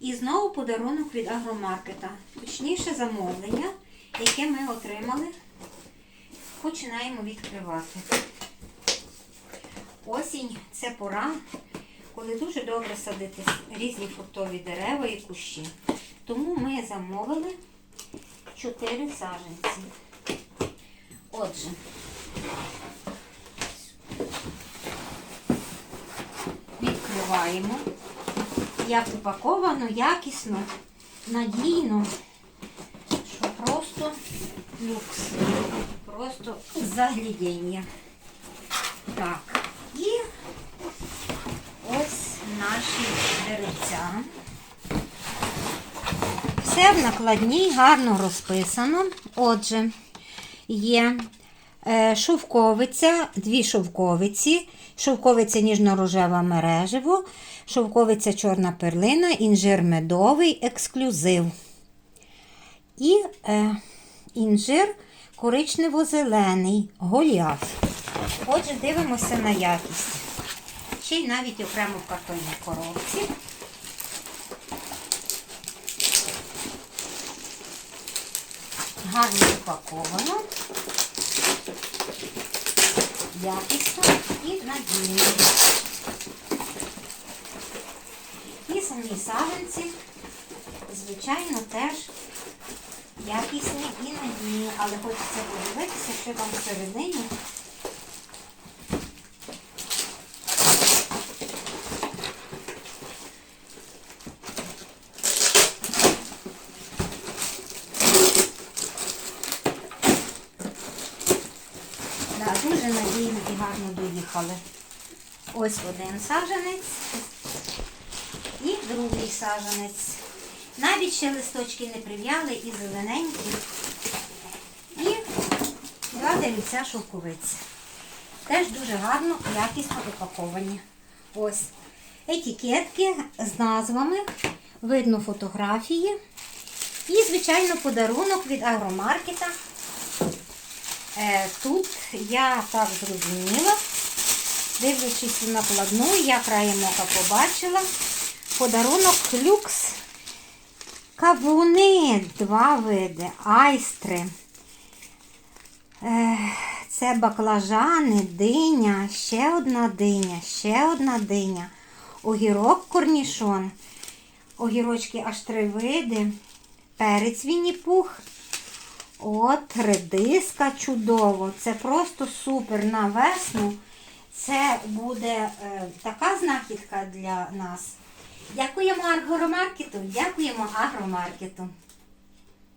І знову подарунок від агромаркета. Точніше замовлення, яке ми отримали. Починаємо відкривати. Осінь це пора, коли дуже добре садити різні фруктові дерева і кущі. Тому ми замовили 4 саженці. Отже, відкриваємо. Як упаковано, якісно, надійно, що просто люкс. Просто заглядіння. Так, і ось наші деревця. Все в накладній гарно розписано. Отже, є шовковиця, дві шовковиці, шовковиця ніжно-рожева мережево, шовковиця чорна перлина, інжир медовий, ексклюзив. І е, інжир коричнево-зелений, голіаф. Отже, дивимося на якість. Ще й навіть окремо в картонній коробці. Гарно упаковано, якісно і надійно. І самі саженці, звичайно, теж якісні і надійні, але хочеться подивитися, що там всередині. Дуже надійно і гарно доїхали. Ось один саженець і другий саженець. Навіть ще листочки не прив'яли і зелененькі. І два деревця шовковиці. Теж дуже гарно, якісно упаковані. Ось етикетки з назвами, видно фотографії. І, звичайно, подарунок від агромаркета. Е, Тут я так зрозуміла, дивлячись на накладну, я краєм ока побачила. Подарунок люкс. Кавуни, два види, айстри. Е, Це баклажани, диня, ще одна диня, ще одна диня. Огірок корнішон. Огірочки аж три види. Перець вінні-пух. От, редиска чудово. Це просто супер на весну. Це буде е, така знахідка для нас. Дякуємо агромаркету, дякуємо агромаркету.